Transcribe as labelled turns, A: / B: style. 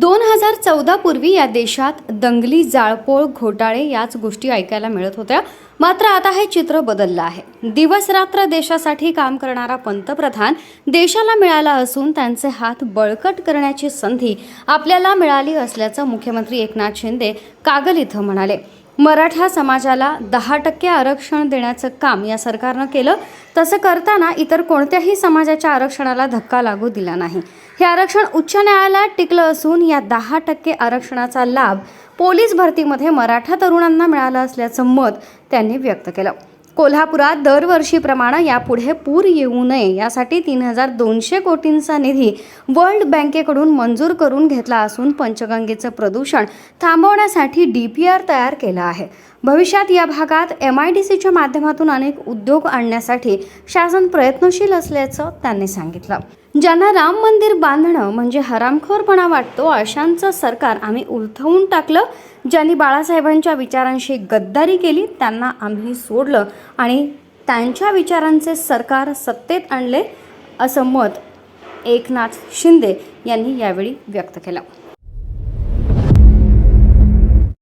A: दोन हजार चौदापूर्वी या देशात दंगली जाळपोळ घोटाळे याच गोष्टी ऐकायला मिळत होत्या. मात्र आता हे चित्र बदललं आहे. दिवस रात्र देशासाठी काम करणारा पंतप्रधान देशाला मिळाला असून त्यांचे हात बळकट करण्याची संधी आपल्याला मिळाली असल्याचं मुख्यमंत्री एकनाथ शिंदे कागल इथं म्हणाले. मराठा समाजाला दहा टक्के आरक्षण देण्याचं काम या सरकारनं केलं. तसं करताना इतर कोणत्याही समाजाच्या आरक्षणाला धक्का लागू दिला नाही. हे आरक्षण उच्च न्यायालयात टिकलं असून या दहा टक्के आरक्षणाचा लाभ पोलीस भरतीमध्ये मराठा तरुणांना मिळालं असल्याचं मत त्यांनी व्यक्त केलं. कोल्हापुरात दरवर्षीप्रमाणे यापुढे पूर येऊ नये. यासाठी तीन हजार दोनशे कोटींचा निधी वर्ल्ड बँकेकडून मंजूर करून घेतला असून पंचगंगेचं प्रदूषण थांबवण्यासाठी डी पी आर तयार केला आहे. भविष्यात या भागात एम आय डी सीच्या माध्यमातून अनेक उद्योग आणण्यासाठी शासन प्रयत्नशील असल्याचं त्यांनी सांगितलं. ज्यांना राम मंदिर बांधणं म्हणजे हरामखोरपणा वाटतो अशांचं सरकार आम्ही उलथवून टाकलं. ज्यांनी बाळासाहेबांच्या विचारांशी गद्दारी केली त्यांना आम्ही सोडलं आणि त्यांच्या विचारांचे सरकार सत्तेत आणले असं मत एकनाथ शिंदे यांनी यावेळी व्यक्त केलं.